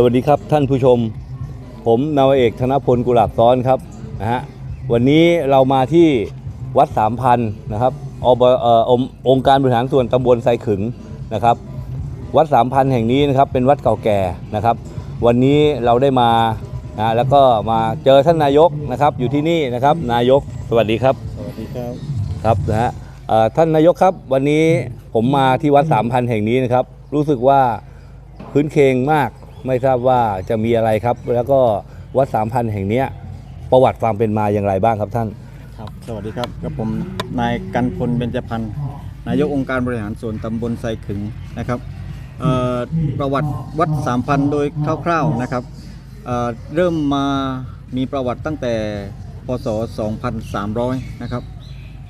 สวัสดีครับท่านผู้ชม ผมนาวาเอกธนพลกุหลาบซ้อนครับนะฮะวันนี้เรามาที่วัดสามพันนะครับอบเอ่อองค์องค์การบริหารส่วนตำบลไซขึงนะครับ วัดสามพันแห่งนี้นะครับเป็นวัดเก่าแก่นะครับ วันนี้เราได้มานะแล้วก็มาเจอท่านนายกนะครับอยู่ที่นี่นะครับนายกสวัสดีครับสวัสดีครับครับนะฮะเอ่อท่านนายกครับ วันนี้ผมมาที่วัดสามพันแห่งนี้นะครับ รู้สึกว่าพื้นเคงมาก ไม่ทราบว่าจะมีอะไรครับ แล้วก็วัดสามพันแห่งเนี้ยประวัติความเป็นมาอย่างไรบ้างครับท่าน ครับสวัสดีครับกับผมนายกันพลเบญจพันธ์นายกองค์การบริหารส่วนตำบลไซขึงนะครับเอ่อประวัติวัดสามพันโดยคร่าวๆนะครับเอ่อเริ่มมามีประวัติตั้งแต่พศ 2300 นะครับ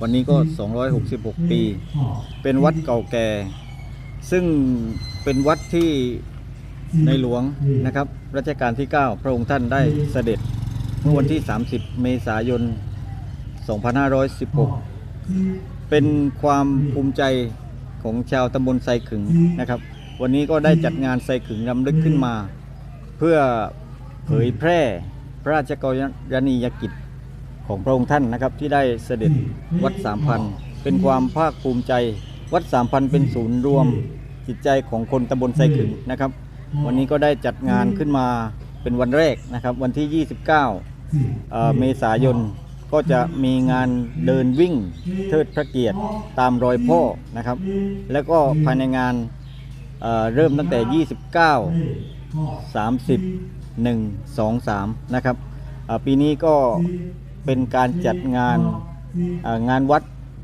วันนี้ก็ 266 ปี เป็นวัดเก่าแก่ ซึ่งเป็นวัดที่ ในหลวงนะครับรัชกาลที่ 9 พระองค์ท่านได้เสด็จเมื่อวันที่ 30 เมษายน 2516 เป็นความภูมิใจของชาวตำบลไซขึงนะครับ วันนี้ก็ได้จัดงานไซขึงรำลึกขึ้นมา เพื่อเผยแพร่พระราชกรณียกิจของพระองค์ท่านนะครับที่ได้เสด็จวัดสามพันเป็นความภาคภูมิใจ วัดสามพันเป็นศูนย์รวมจิตใจของคนตำบลไซขึงนะครับ วันนี้ก็ได้จัดงานขึ้นมาเป็นวันแรกนะครับ วันที่ 29 เมษายนก็จะมีงานเดินวิ่งเทิดพระเกียรติตามรอยพ่อนะครับ แล้วก็ภายในงานเเริ่มตั้งแต่ 29 30 1 2 3 นะครับปีนี้ก็เป็นการจัดงานางานวัด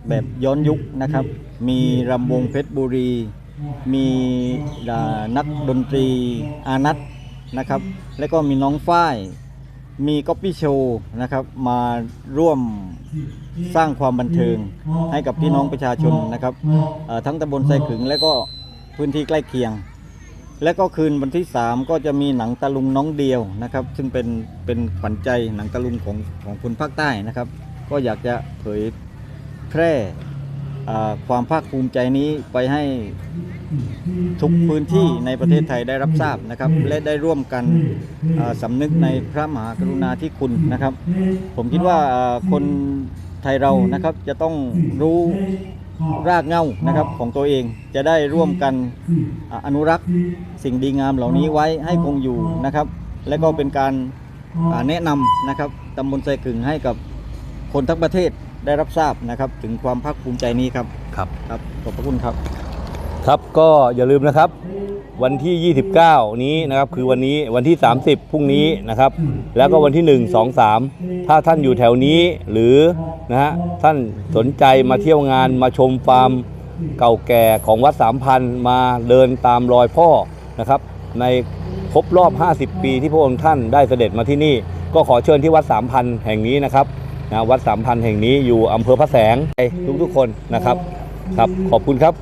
แบบย้อนยุคนะครับ มีรำวงเพชรบุรี มีนักดนตรีอานัทนะครับ แล้วก็มีน้องฝ้าย มีก๊อปปี้โชว์นะครับมาร่วมสร้างความบันเทิงให้กับพี่น้องประชาชนนะครับทั้งตำบลไซขึงและก็พื้นที่ใกล้เคียง และก็คืนวันที่ 3 ก็จะมีหนังตะลุงน้องเดียวนะครับ ซึ่งเป็นเป็นขวัญใจหนังตะลุงของของคนภาคใต้นะครับ ก็อยากจะเผยแพร่ ความภาคภูมิใจนี้ไปให้ทุกพื้นที่ในประเทศไทยได้รับทราบนะครับ และได้ร่วมกันเอ่อสำนึกในพระมหากรุณาธิคุณนะครับ ผมคิดว่าเอ่อคนไทยเรานะครับจะต้องรู้รากเหง้านะครับของตัวเองจะได้ร่วมกันอะอนุรักษ์สิ่งดีงามเหล่านี้ไว้ให้คงอยู่นะครับ และก็เป็นการอ่าแนะนำนะครับตำบลไซขึงให้กับคนทั้งประเทศ ได้รับทราบนะครับ ถึงความภาคภูมิใจนี้ครับครับ ครับขอบพระคุณครับครับก็อย่าลืมนะครับ วันที่ 29 นี้นะครับคือวันนี้วันที่ 30 พรุ่งนี้นะครับ แล้วก็วันที่ 1 2 3 ถ้าท่านอยู่แถวนี้หรือนะฮะท่านสนใจมาเที่ยวงานมาชมฟาร์มเก่าแก่ของวัดสามพันมาเดินตามรอยพ่อนะครับ ในครบรอบ 50 ปีที่พระองค์ท่านได้เสด็จมาที่นี่ ก็ขอเชิญที่วัดสามพันแห่งนี้นะครับ นะวัดสามพันแห่งนี้อยู่อำเภอพระแสงทุกๆคนนะครับครับขอบคุณครับ